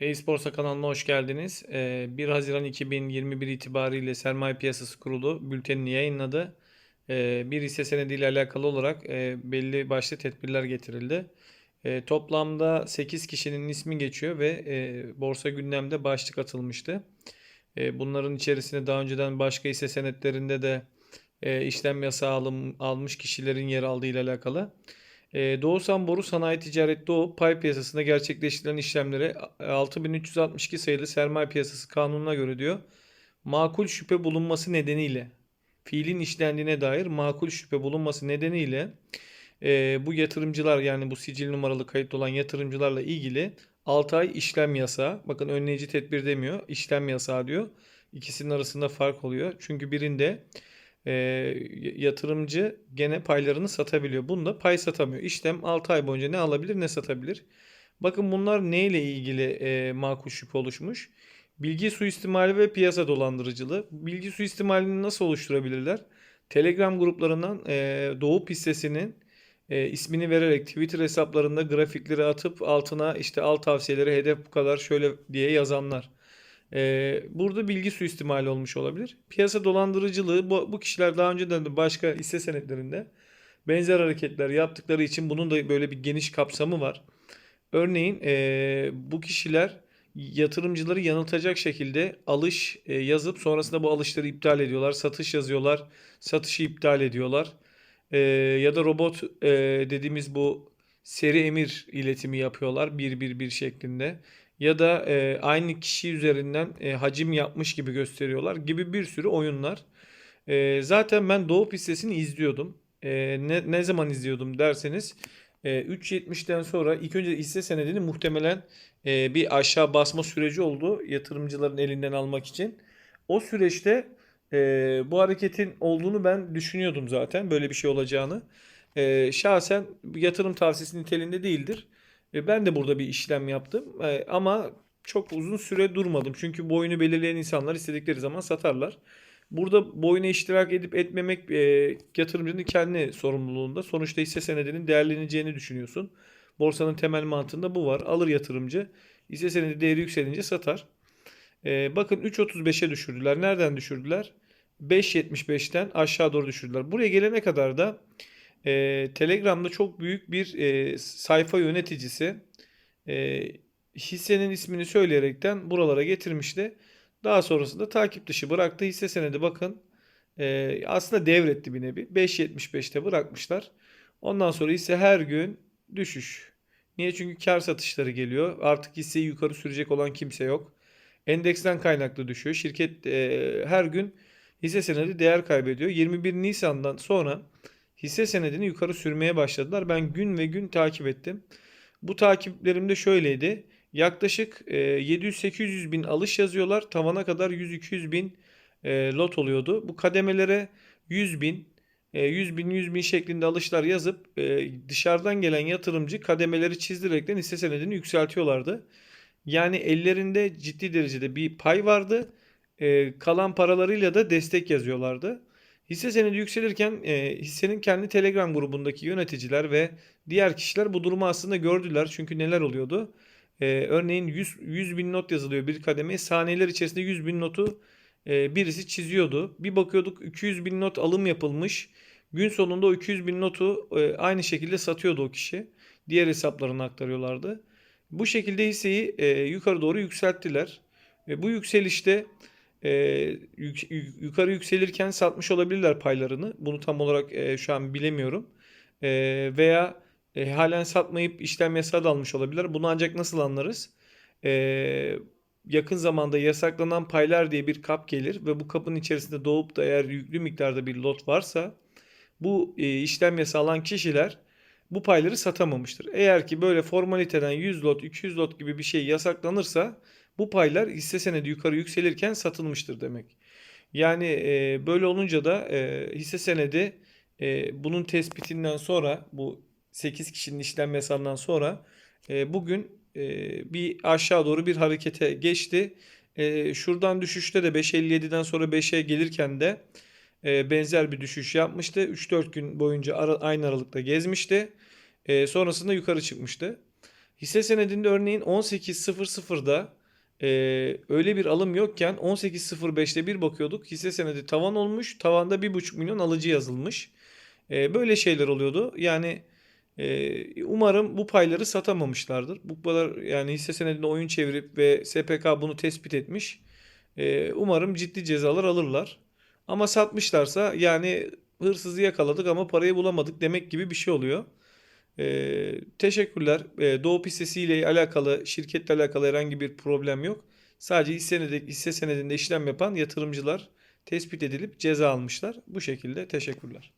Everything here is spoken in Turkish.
E-Sporsa kanalına hoş geldiniz. Ee, 1 Haziran 2021 itibariyle Sermaye Piyasası Kurulu bültenini yayınladı. Ee, Bir hisse senediyle alakalı olarak e, belli başlı tedbirler getirildi. E, Toplamda 8 kişinin ismi geçiyor ve e, borsa gündemde başlık atılmıştı. Bunların içerisinde daha önceden başka hisse senetlerinde de e, işlem yasağı alım, almış kişilerin yer aldığı ile alakalı. E, Doğusan Boru Sanayi Ticaret Doğu pay piyasasında gerçekleştirilen işlemlere 6362 sayılı sermaye piyasası kanununa göre diyor. Makul şüphe bulunması nedeniyle fiilin işlendiğine dair makul şüphe bulunması nedeniyle e, bu yatırımcılar yani bu sicil numaralı kayıtlı olan yatırımcılarla ilgili 6 ay işlem yasağı. Bakın önleyici tedbir demiyor. işlem yasağı diyor. İkisinin arasında fark oluyor. Çünkü birinde e, yatırımcı gene paylarını satabiliyor. Bunda pay satamıyor. İşlem 6 ay boyunca ne alabilir ne satabilir. Bakın bunlar neyle ilgili e, makul şüphe oluşmuş? Bilgi suistimali ve piyasa dolandırıcılığı. Bilgi suistimalini nasıl oluşturabilirler? Telegram gruplarından e, Doğu hissesinin e, ismini vererek Twitter hesaplarında grafikleri atıp altına işte al tavsiyeleri hedef bu kadar şöyle diye yazanlar. Ee, burada bilgi suistimali olmuş olabilir. Piyasa dolandırıcılığı bu, bu kişiler daha önceden de başka hisse senetlerinde benzer hareketler yaptıkları için bunun da böyle bir geniş kapsamı var. Örneğin ee, bu kişiler yatırımcıları yanıltacak şekilde alış e, yazıp sonrasında bu alışları iptal ediyorlar. Satış yazıyorlar, satışı iptal ediyorlar. Ee, ya da robot e, dediğimiz bu seri emir iletimi yapıyorlar bir bir bir şeklinde ya da e, aynı kişi üzerinden e, hacim yapmış gibi gösteriyorlar gibi bir sürü oyunlar. E, zaten ben Doğu hissesini izliyordum. E, ne, ne zaman izliyordum derseniz e, 3.70'den sonra ilk önce hisse senedini muhtemelen e, bir aşağı basma süreci oldu yatırımcıların elinden almak için. O süreçte e, bu hareketin olduğunu ben düşünüyordum zaten böyle bir şey olacağını. E, şahsen yatırım tavsiyesi niteliğinde değildir. Ben de burada bir işlem yaptım E, ama çok uzun süre durmadım. Çünkü bu oyunu belirleyen insanlar istedikleri zaman satarlar. Burada bu oyuna iştirak edip etmemek e, yatırımcının kendi sorumluluğunda. Sonuçta hisse senedinin değerleneceğini düşünüyorsun. Borsanın temel mantığında bu var. Alır yatırımcı. Hisse senedi değeri yükselince satar. E, bakın 3.35'e düşürdüler. Nereden düşürdüler? 5.75'ten aşağı doğru düşürdüler. Buraya gelene kadar da e, Telegram'da çok büyük bir e, sayfa yöneticisi e, hissenin ismini söyleyerekten buralara getirmişti. Daha sonrasında takip dışı bıraktı. Hisse senedi bakın e, aslında devretti bir nevi. 5.75'te bırakmışlar. Ondan sonra ise her gün düşüş. Niye? Çünkü kar satışları geliyor. Artık hisseyi yukarı sürecek olan kimse yok. Endeksten kaynaklı düşüyor. Şirket e, her gün hisse senedi değer kaybediyor. 21 Nisan'dan sonra hisse senedini yukarı sürmeye başladılar. Ben gün ve gün takip ettim. Bu takiplerim de şöyleydi. Yaklaşık e, 700-800 bin alış yazıyorlar. Tavana kadar 100-200 bin e, lot oluyordu. Bu kademelere 100 bin, e, 100 bin, 100 bin şeklinde alışlar yazıp e, dışarıdan gelen yatırımcı kademeleri çizdirerekten hisse senedini yükseltiyorlardı. Yani ellerinde ciddi derecede bir pay vardı. E, kalan paralarıyla da destek yazıyorlardı. Hisse senedi yükselirken e, hissenin kendi Telegram grubundaki yöneticiler ve diğer kişiler bu durumu aslında gördüler. Çünkü neler oluyordu? E, örneğin 100, 100 bin not yazılıyor bir kademeye. Saniyeler içerisinde 100 bin notu e, birisi çiziyordu. Bir bakıyorduk 200 bin not alım yapılmış. Gün sonunda o 200 bin notu e, aynı şekilde satıyordu o kişi. Diğer hesaplarına aktarıyorlardı. Bu şekilde hisseyi e, yukarı doğru yükselttiler. E, bu yükselişte e, yük- yuk- yukarı yükselirken satmış olabilirler paylarını. Bunu tam olarak e, şu an bilemiyorum. E, veya e, halen satmayıp işlem yasağı da almış olabilirler. Bunu ancak nasıl anlarız? E, yakın zamanda yasaklanan paylar diye bir kap gelir ve bu kapın içerisinde doğup da eğer yüklü miktarda bir lot varsa bu e, işlem yasağı alan kişiler bu payları satamamıştır. Eğer ki böyle formaliteden 100 lot, 200 lot gibi bir şey yasaklanırsa bu paylar hisse senedi yukarı yükselirken satılmıştır demek. Yani e, böyle olunca da e, hisse senedi e, bunun tespitinden sonra bu 8 kişinin işlem hesabından sonra e, bugün e, bir aşağı doğru bir harekete geçti. E, şuradan düşüşte de 5.57'den sonra 5'e gelirken de e, benzer bir düşüş yapmıştı. 3-4 gün boyunca ara- aynı aralıkta gezmişti. E, sonrasında yukarı çıkmıştı. Hisse senedinde örneğin 18.00'da e, öyle bir alım yokken 18.05'te bir bakıyorduk. Hisse senedi tavan olmuş. Tavanda 1,5 milyon alıcı yazılmış. E, böyle şeyler oluyordu. Yani e, umarım bu payları satamamışlardır. Bu kadar yani hisse senedinde oyun çevirip ve SPK bunu tespit etmiş. E, umarım ciddi cezalar alırlar. Ama satmışlarsa yani hırsızı yakaladık ama parayı bulamadık demek gibi bir şey oluyor. Ee, teşekkürler. Ee, Doğu hissesi ile alakalı, şirketle alakalı herhangi bir problem yok. Sadece hisse hisse senedinde işlem yapan yatırımcılar tespit edilip ceza almışlar. Bu şekilde teşekkürler.